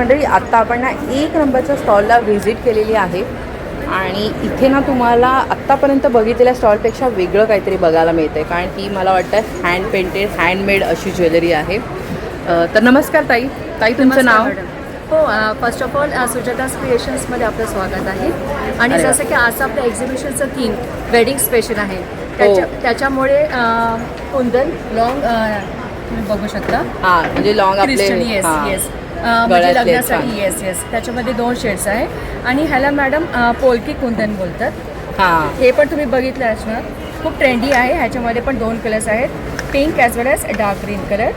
मंडळी आत्ता आपण ना एक नंबरच्या स्टॉलला व्हिजिट केलेली आहे. आणि इथे ना तुम्हाला आत्तापर्यंत बघितलेल्या स्टॉलपेक्षा वेगळं काहीतरी बघायला मिळतं आहे कारण की मला वाटतं हँड पेंटेड हँडमेड अशी ज्वेलरी आहे. तर नमस्कार ताई. ताई तुमचं नाव? हो फर्स्ट ऑफ ऑल सुजातास क्रिएशन्समध्ये आपलं स्वागत आहे. आणि. जसं की आज आपल्या एक्झिबिशनचं थीम वेडिंग स्पेशल आहे. त्याच्या त्याच्यामुळे अ, कुंदन लॉंग बघू शकता. हां म्हणजे लॉंग आपले हां. येस म्हणजे गळ्यातले. लग्नासाठी येस येस त्याच्यामध्ये दोन शेड्स आहे. आणि ह्याला मॅडम पोलकी कुंदन बोलतात. हां. हे पण तुम्ही बघितलं असणार. खूप ट्रेंडी आहे. ह्याच्यामध्ये पण दोन कलर्स आहेत. Pink as well as dark green colour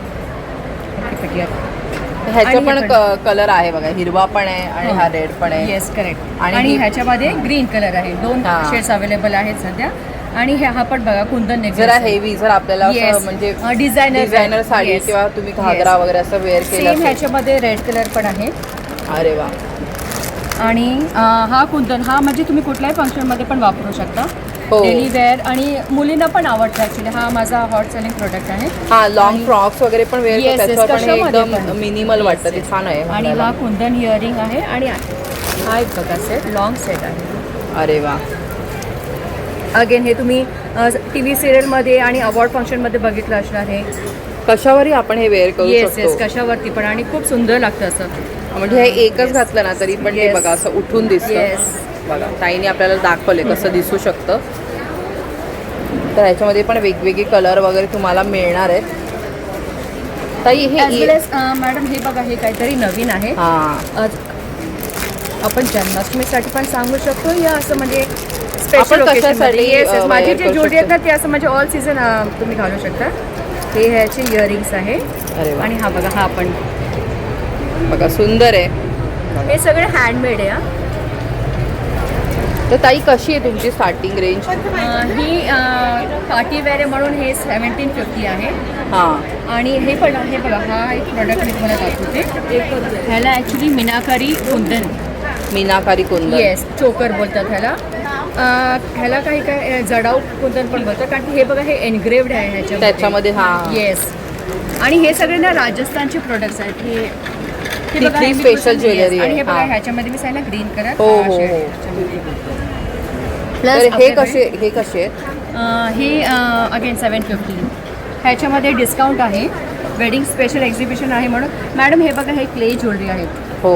ह्याचं आणि पण हे पण. कलर आहे बघा. हिरवा पण आहे आणि हो. हा रेड पण आहे. येस करेक्ट आणि आणि ही- ह्याच्यामध्ये ग्रीन कलर आहे. दोन हा. शेड्स अवेलेबल आहेत सध्या. आणि हे हा पण बघा कुंदन necklace जरा. हेवी जर आपल्याला असं. म्हणजे डिझायनर type. साडी Yes. किंवा तुम्ही घागरा Yes. वगैरे असं वेअर केलं सेम असेल. ह्याच्यामध्ये रेड कलर पण आहे अरे वा आणि अ, हा कुंदन हा म्हणजे तुम्ही कुठल्याही फंक्शनमध्ये पण वापरू शकता हो. डेली वेअर आणि मुलींना पण आवडतं ॲक्च्युली हा माझा हॉट सेलिंग प्रोडक्ट आहे हा लॉंग आणि- फ्रॉक्स वगैरे पण वेअर Yes, yes, त्याच्यावर पण हे कशामध्ये एकदम पण. मिनिमल Yes, वाटतं ते yes. छान आहे आणि. हा कुंदन इयरिंग आहे आणि हा एक बघा सेट लॉंग सेट आहे अरे वा अगेन हे तुम्ही टी व्ही सिरियलमध्ये आणि अवॉर्ड फंक्शनमध्ये बघितलं असणार हे. कशावरही आपण हे वेअर करू येस येस शकतो. कशावरती पण. आणि खूप सुंदर लागतं असं. म्हणजे हे एकच घातलं ना तरी पण Yes. बघा असं उठून दिसतं. बघा ताईने आपल्याला दाखवले कसं दिसू शकतं. तर ह्याच्यामध्ये पण वेगवेगळे कलर वगैरे तुम्हाला मिळणार आहेत. ताई हे मॅडम हे बघा हे काहीतरी नवीन आहे. हां. आज आपण जन्माष्टमीसाठी पण सांगू शकतो या असं म्हणजे आपण स्पेशल कशासाठी, येस अ, माझे wear जे करू जोडी आहेत? ना ते असं म्हणजे ऑल सीझन तुम्ही घालू शकता. हे ह्याचे इयरिंग्स आहे. अरे वा. आणि हा बघा हा पण बघा सुंदर आहे. हे सगळे हँडमेड आहे हा. तर ताई कशी आहे तुमची स्टार्टिंग रेंज अ, ही पार्टी वेअर आहे म्हणून हे सेवन्टीन फिफ्टी आहे. हां. आणि हे पण हे बघा हा एक प्रॉडक्ट मी तुम्हाला दाखवते. ह्याला actually meenakari kundan. Meenakari kundan. Yes choker बोलतात ह्याला. ह्याला काही काय जडाऊ कुंदन पण बोलतात. कारण की हे बघा हे एनग्रेव्ड आहे ह्याच्यामध्ये. त्याच्यामध्ये हा. येस आणि हे सगळे ना राजस्थानचे प्रोडक्ट्स आहेत. हे हे बघा, तिथली हे मी special तुम्हाला- jewelry yes, आणि आहे, बघा. ह्याच्यामध्ये मी सांगितलं ग्रीन कलर हो, हो, हो. तर हे कसे हे कसे आहेत? हे अगेन सेवन फिफ्टी ह्याच्यामध्ये डिस्काउंट आहे. वेडिंग स्पेशल एक्झिबिशन आहे म्हणून. मॅडम हे बघा हे क्ले ज्वेलरी आहे. हो.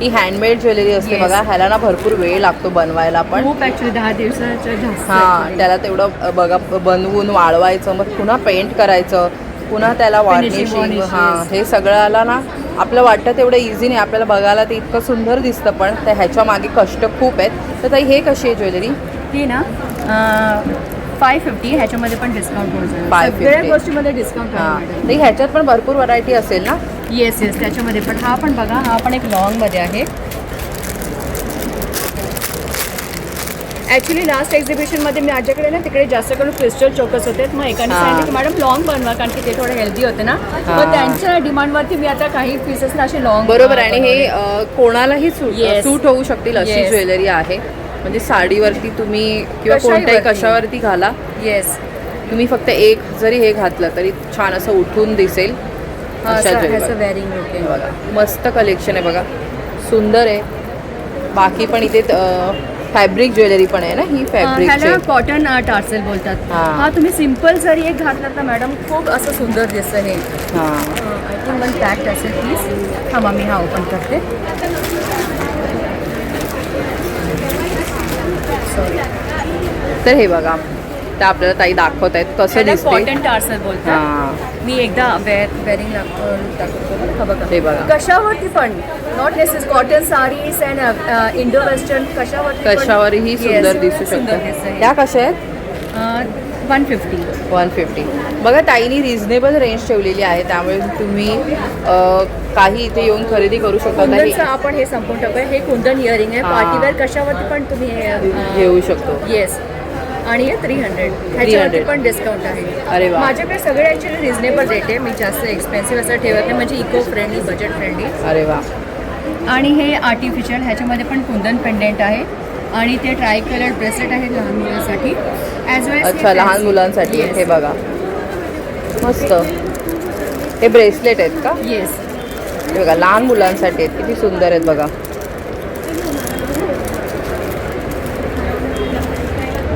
ही हँडमेड ज्वेलरी असते Yes. बघा. ह्याला ना भरपूर वेळ लागतो बनवायला पण. खूप ॲक्च्युली दहा दिवसाच्या जास्त हा. त्याला तेवढं अ, बघा बनवून वाळवायचं मग पुन्हा पेंट करायचं पुन्हा त्याला Finishing, वार्निशिंग varnish, हां yes. हे सगळ्याला ना आपलं वाटतं तेवढं इझी नाही. आपल्याला बघायला ते इतकं सुंदर दिसतं पण. तर ह्याच्या मागे कष्ट खूप आहेत. तर ताई हे कशी आहे ज्वेलरी ती ना फाय फिफ्टी ह्याच्यामध्ये पण डिस्काउंट होऊन जाईल. 550. सगळ्या गोष्टीमध्ये डिस्काउंट हां. तर ह्याच्यात पण भरपूर व्हरायटी असेल ना? येस येस त्याच्यामध्ये. पण हा पण बघा हा पण एक लॉंगमध्ये आहे. ॲक्च्युली लास्ट एक्झिबिशनमध्ये मी माझ्याकडे ना तिकडे जास्त करून क्रिस्टल चोकस होते. मग एकाने. सांगितलं की मॅडम लॉंग बनवा कारण की ते थोडे हेल्दी होते ना. मग त्यांच्या डिमांडवरती मी आता काही पीसेस ना असे लॉंग बरोबर आणि हे कोणालाही सूट होऊ शकतील अशी. ज्वेलरी आहे. म्हणजे साडीवरती तुम्ही किंवा कोणत्याही वरती. कशावरती घाला. येस तुम्ही फक्त एक जरी हे घातलं तरी छान असं उठून दिसेल. बघा मस्त कलेक्शन आहे बघा. सुंदर आहे. बाकी पण इथे फॅब्रिक ज्वेलरी पण आहे ना ही फॅब्रिक कॉटन टार्सेल बोलतात. हां. हा तुम्ही सिंपल जरी एक घातलात ना मॅडम खूप असं सुंदर दिसतं हे. हां. आय थिंक वन पॅक्ट असेल प्लीज मी हा ओपन करते. तर हे बघा. तर आपल्याला ताई दाखवत आहेत कसं दिसते कॉटन टार्सल बोलतात. हां. मी एकदा वेअर वेअरिंग दाखवतो. हा बघा. कशावरती पण not necessarily cotton saris and Indo western कशावरती पण- कशावरही Yes, सुंदर दिसू सुंदर शकतं. दिसतं त्या कशा आहेत? वन फिफ्टी वन फिफ्टी बघा ताईनी रिझनेबल रेंज ठेवलेली आहे त्यामुळे तुम्ही अ, काही इथे येऊन खरेदी करू शकता कुंदनचं नाही आपण हे संपून टाकूया हे कुंदन इयरिंग आहे. हां. पार्टीवेअर कशावरती पण तुम्ही घेऊ शकतो. येस आणि हे थ्री हंड्रेड ह्याच्यावरती 300. पण डिस्काउंट आहे. अरे. माझ्याकडे सगळे ॲक्च्युली रिझनेबल रेट आहे. मी जास्त एक्सपेन्सिव्ह असं ठेवत नाही. म्हणजे इको फ्रेंडली बजेट फ्रेंडली अरे वा. आणि हे आर्टिफिशियल ह्याच्यामध्ये पण कुंदन पेंडेंट आहे. आणि ते ट्राय कलर ब्रेसलेट आहे लहान मुलांसाठी. ॲज वेल अच्छा लहान मुलांसाठी. हे बघा. मस्त. हे ब्रेसलेट आहेत का? येस हे बघा लहान मुलांसाठी आहेत. किती सुंदर आहेत बघा.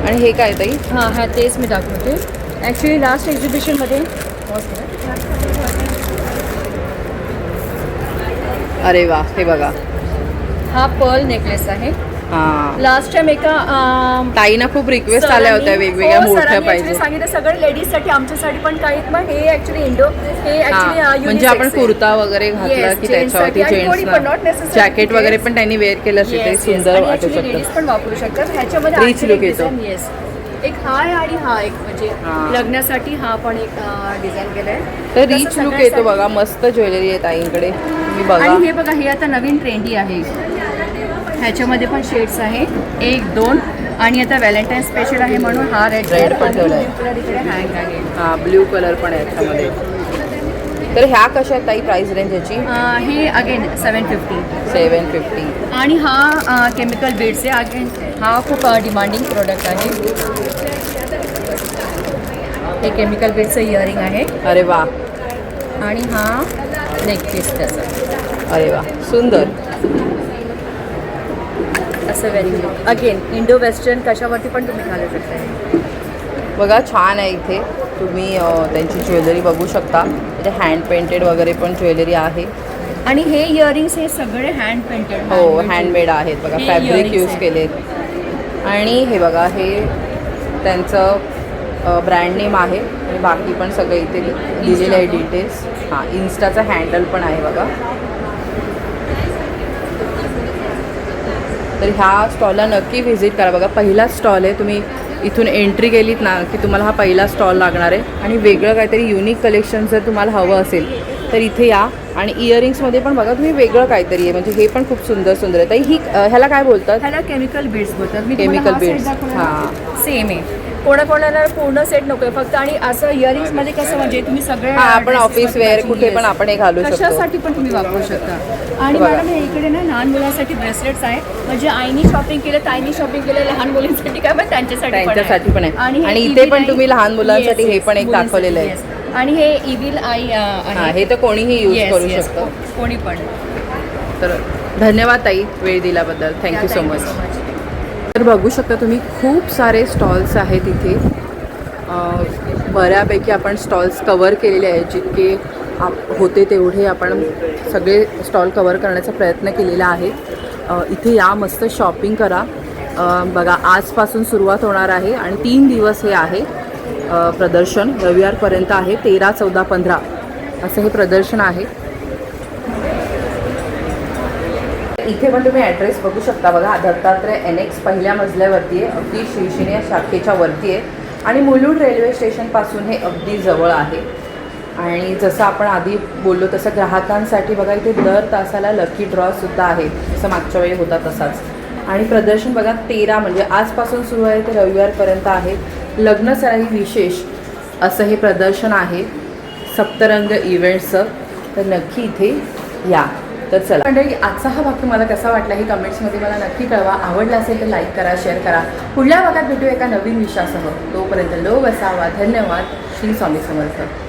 आणि हे काय ताई? हां हा तेच मी दाखवते. ॲक्च्युली लास्ट एक्झिबिशनमध्ये अरे वा हे बघा. हा पर्ल नेकलेस आहे. लास्ट टाइम एका ताईना खूप रिक्वेस्ट आल्या होत्या वेगवेगळ्या हो, मोठ्या पाहिजे. सांगितलं सगळं लेडीजसाठी आमच्यासाठी पण काही आहेत मग हे ॲक्च्युली इंडो हे म्हणजे आपण कुर्ता वगैरे घातला की साठी त्याच्यावरती जेंट्स जॅकेट वगैरे. पण त्यांनी वेअर केलं असेल ते सुंदर वाटू लेडीज शकतं पण वापरू शकतात. ह्याच्यामध्ये एक look येतो. yes. एक हा आहे आणि हा एक म्हणजे. लग्नासाठी हा पण एक डिझाईन केलाय. तर रिच लुक येतो बघा मस्त ज्वेलरी आहे ताईंकडे. बघा. आणि हे बघा हे आता नवीन ट्रेंडी आहे. ह्याच्यामध्ये पण शेड्स आहे. एक दोन. आणि आता व्हॅलेंटाईन स्पेशल आहे म्हणून हा रेड Red पण ठेवलाय. इकडे हँग आहे. हा ब्ल्यू कलर पण आहे याच्यामध्ये. तर ह्या कशा आहेत ताई प्राइस रेंज ह्याची? अं, हे again seven fifty seven fifty आणि हा केमिकल बीड्स आहे. अगेन हा खूप डिमांडिंग प्रोडक्ट आहे. हे केमिकल बीडचं इयरिंग आहे. अरे वा. आणि हा नेक पीस त्याचा. अरे वा. सुंदर. असं व्हेरी अगेन इंडो वेस्टर्न कशावरती पण तुम्ही घालू शकता. बघा छान आहे इथे. तुम्ही त्यांची ज्वेलरी बघू शकता. म्हणजे हँड पेंटेड वगैरे पण ज्वेलरी आहे. आणि हे इयरिंग्स हे सगळे हँड पेंटेड हो हँडमेड आहेत. बघा फॅब्रिक यूज आहेत. केलेत. आणि हे बघा हे त्यांचं ब्रँड नेम आहे. आणि बाकी पण सगळं इथे दिलेलं आहे डिटेल्स हां इन्स्टाचं हँडल पण आहे बघा. तर ह्या स्टॉलला नक्की व्हिजिट करा. बघा पहिला स्टॉल आहे. तुम्ही इथून एंट्री केलीत ना की तुम्हाला हा पहिला स्टॉल लागणार आहे. आणि वेगळं काहीतरी युनिक कलेक्शन जर तुम्हाला हवं असेल तर इथे या. आणि इयरिंग्समध्ये पण बघा तुम्ही वेगळं काहीतरी आहे. म्हणजे हे पण खूप सुंदर सुंदर आहे. ताई ही ह्याला काय बोलतात? ह्याला केमिकल बीड्स बोलतात. मी Chemical beads. हां. सेम आहे. कोणाकोणाला पूर्ण सेट नकोय. फक्त आणि असं इयरिंग्समध्ये कसं म्हणजे तुम्ही सगळे हां आपण ऑफिस वेअर कुठे पण. आपण हे घालू शकतो. कशासाठी पण तुम्ही वापरू शकता. आणि. मॅडम हे इकडे ना लहान मुलांसाठी ब्रेसलेट्स आहे म्हणजे आईनी शॉपिंग केलं ताईनी शॉपिंग केलं लहान मुलींसाठी काय पण त्यांच्यासाठी. त्यांच्यासाठी पण आहे. आणि इथे पण तुम्ही लहान मुलांसाठी हे पण एक दाखवलेलं आहे. आणि हे इविल आई हां तर कोणीही यूज करू शकतं. कोणी पण. तर धन्यवाद ताई वेळ दिल्याबद्दल. थँक्यू सो मच तर बघू शकता तुम्ही खूप सारे स्टॉल्स आहेत इथे. बऱ्यापैकी आपण स्टॉल्स कवर केलेले आहेत जितके आप होते तेवढे आपण सगळे स्टॉल कवर करण्याचा प्रयत्न केलेला आहे. इथे या मस्त शॉपिंग करा. बघा आजपासून सुरुवात होणार आहे आणि तीन दिवस हे आहे प्रदर्शन. रविवारपर्यंत आहे तेरा चौदा पंधरा. असं हे प्रदर्शन आहे. इथे पण तुम्ही ॲड्रेस बघू शकता बघा. दत्तात्रय एन एक्स पहिल्या मजल्यावरती आहे. अगदी शिवसेने शाखेच्या वरती आहे. आणि मुलुंड रेल्वे स्टेशनपासून हे अगदी जवळ आहे. आणि जसं आपण आधी बोललो तसं ग्राहकांसाठी बघा इथे दर तासाला लकी ड्रॉसुद्धा आहे. जसं मागच्या वेळी होता तसाच. आणि प्रदर्शन बघा तेरा म्हणजे आजपासून सुरू आहे ते रविवारपर्यंत आहे. लग्नसराई विशेष असं हे प्रदर्शन आहे. सप्तरंग इव्हेंटचं तर नक्की इथे या. तर चला. मंडळी आजचा हा भाग तुम्हाला कसा वाटला हे कमेंट्समध्ये मला नक्की कळवा. आवडला असेल तर लाईक करा शेअर करा. पुढल्या भागात भेटू एका नवीन विषयासह. तोपर्यंत लो बसावा. धन्यवाद. श्री स्वामी समर्थ.